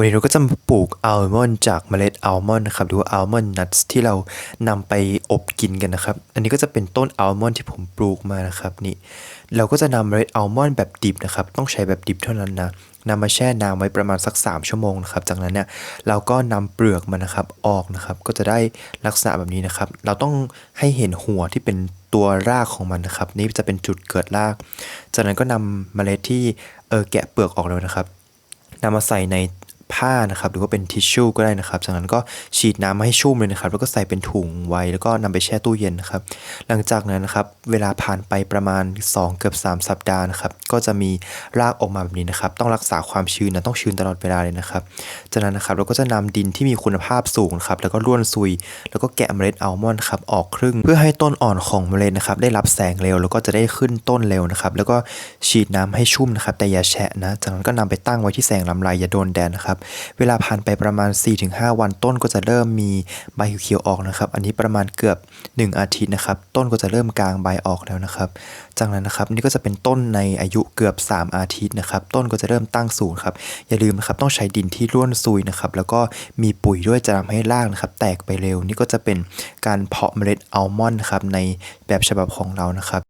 วันนี้เราก็จะมาปลูกอัลมอนด์จากเมล็ดอัลมอนด์นะครับหรือว่าอัลมอนด์นัทที่เรานำไปอบกินกันนะครับ อันนี้ก็จะเป็นต้นอัลมอนด์ที่ผมปลูกมานะครับนี่เราก็จะนำเมล็ดอัลมอนด์แบบดิบนะครับต้องใช้แบบดิบเท่านั้นนะนำมาแช่น้ำไว้ประมาณสัก 3 ชั่วโมงนะครับ จากนั้นเนี่ยเราก็นำเปลือกมันนะครับออกนะครับ ก็จะได้ลักษณะแบบนี้นะครับ เราต้องให้เห็นหัวที่เป็นตัวรากของมันนะครับ นี่จะเป็นจุดเกิดราก จากนั้นก็นำเมล็ดที่เออแกะเปลือกออกแล้วนะครับนำมาใส่ใน ผ้านะครับหรือว่าเป็นทิชชู่ก็ได้นะครับจากนั้นก็ฉีดน้ำมาให้ชุ่มเลยนะครับ แล้วก็ใส่เป็นถุงไว้แล้วก็นำไปแช่ตู้เย็นนะครับ หลังจากนั้นนะครับเวลาผ่านไปประมาณ 2 เกือบ 3 สัปดาห์นะครับ ก็จะมีรากออกมาแบบนี้นะครับ ต้องรักษาความชื้นนะต้องชื้นตลอดเวลาเลยนะครับ จากนั้นนะครับเราก็จะนำดินที่มีคุณภาพสูงครับแล้วก็ร่วนซุย แล้วก็แกะเมล็ดอัลมอนด์ครับออกครึ่ง เพื่อให้ต้นอ่อนของเมล็ดนะครับได้รับแสงเร็วแล้วก็จะได้ขึ้นต้นเร็วนะครับแล้วก็ฉีดน้ำให้ชุ่มนะครับแต่อย่าแฉะนะจากนั้นก็นำไปตั้งไว้ที่แสงลำไรอย่าโดนแดดนะครับเวลาผ่านไปประมาณ 4-5 วันต้นก็จะเริ่มมีใบเขียวๆออกนะครับ อันนี้ประมาณเกือบ 1 อาทิตย์นะครับ ต้นก็จะเริ่มกลางใบออกแล้วนะครับ จากนั้นนะครับนี่ก็จะเป็นต้นในอายุเกือบ 3 อาทิตย์นะครับ ต้นก็จะเริ่มตั้งสูงครับ อย่าลืมนะครับต้องใช้ดินที่ร่วนซุยนะครับ แล้วก็มีปุ๋ยด้วยจะทำให้รากนะครับ แตกไปเร็ว นี่ก็จะเป็นการเพาะเมล็ดอัลมอนด์ครับในแบบฉบับของเรานะครับ